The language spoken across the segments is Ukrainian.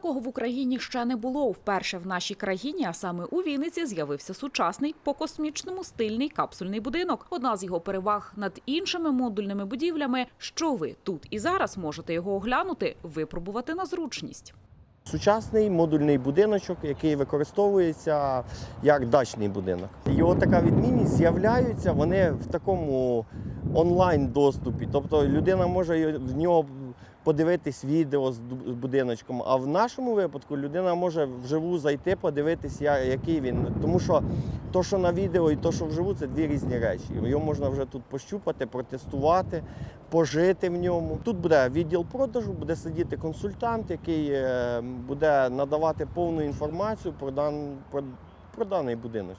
Такого в Україні ще не було. Вперше в нашій країні, а саме у Вінниці, з'явився сучасний по космічному стильний капсульний будинок. Одна з його переваг над іншими модульними будівлями, що ви тут і зараз можете його оглянути, випробувати на зручність. Сучасний модульний будиночок, який використовується як дачний будинок. Його така відмінність з'являються вони в такому онлайн доступі. Тобто людина може в нього подивитись відео з будиночком. А в нашому випадку людина може вживу зайти, подивитись, який він. Тому що то, що на відео, і то, що вживу, це дві різні речі. Його можна вже тут пощупати, протестувати, пожити в ньому. Тут буде відділ продажу, буде сидіти консультант, який е, буде надавати повну інформацію про, дан, про, про даний будинок.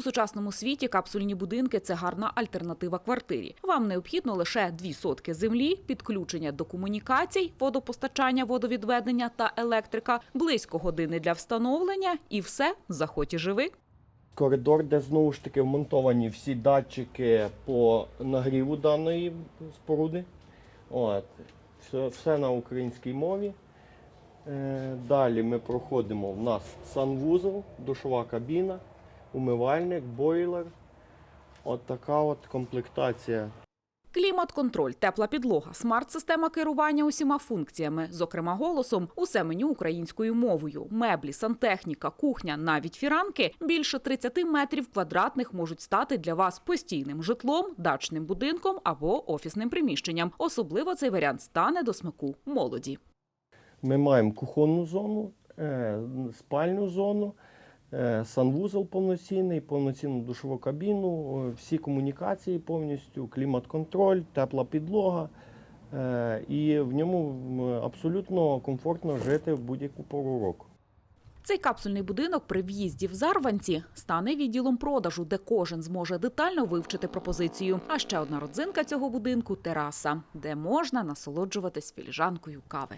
У сучасному світі капсульні будинки це гарна альтернатива квартирі. Вам необхідно лише дві сотки землі, підключення до комунікацій, водопостачання, водовідведення та електрика, близько години для встановлення, і все заходь і живи. Коридор, де знову ж таки вмонтовані всі датчики по нагріву даної споруди. От. Все, все на українській мові. Е, Далі ми проходимо. У нас санвузол, душова кабіна, умивальник, бойлер. От така от комплектація Клімат-контроль, тепла підлога, смарт-система керування усіма функціями, зокрема голосом, усе меню українською мовою, меблі, сантехніка, кухня, навіть фіранки більше 30 метрів квадратних можуть стати для вас постійним житлом, дачним будинком або офісним приміщенням. Особливо цей варіант стане до смаку молоді. Ми маємо кухонну зону, е, спальну зону, санвузол повноцінний, повноцінну душову кабіну, е, всі комунікації повністю, клімат-контроль, тепла підлога. Е, І в ньому абсолютно комфортно жити в будь-яку пору року. Цей капсульний будинок при в'їзді в Зарванці стане відділом продажу, де кожен зможе детально вивчити пропозицію. А ще одна родзинка цього будинку тераса, де можна насолоджуватись філіжанкою кави.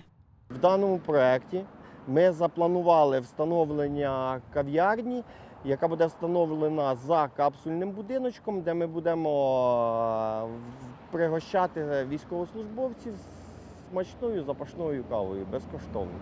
В даному проєкті ми запланували встановлення кав'ярні, яка буде встановлена за капсульним будиночком, де ми будемо е, пригощати військовослужбовців смачною запашною кавою безкоштовно.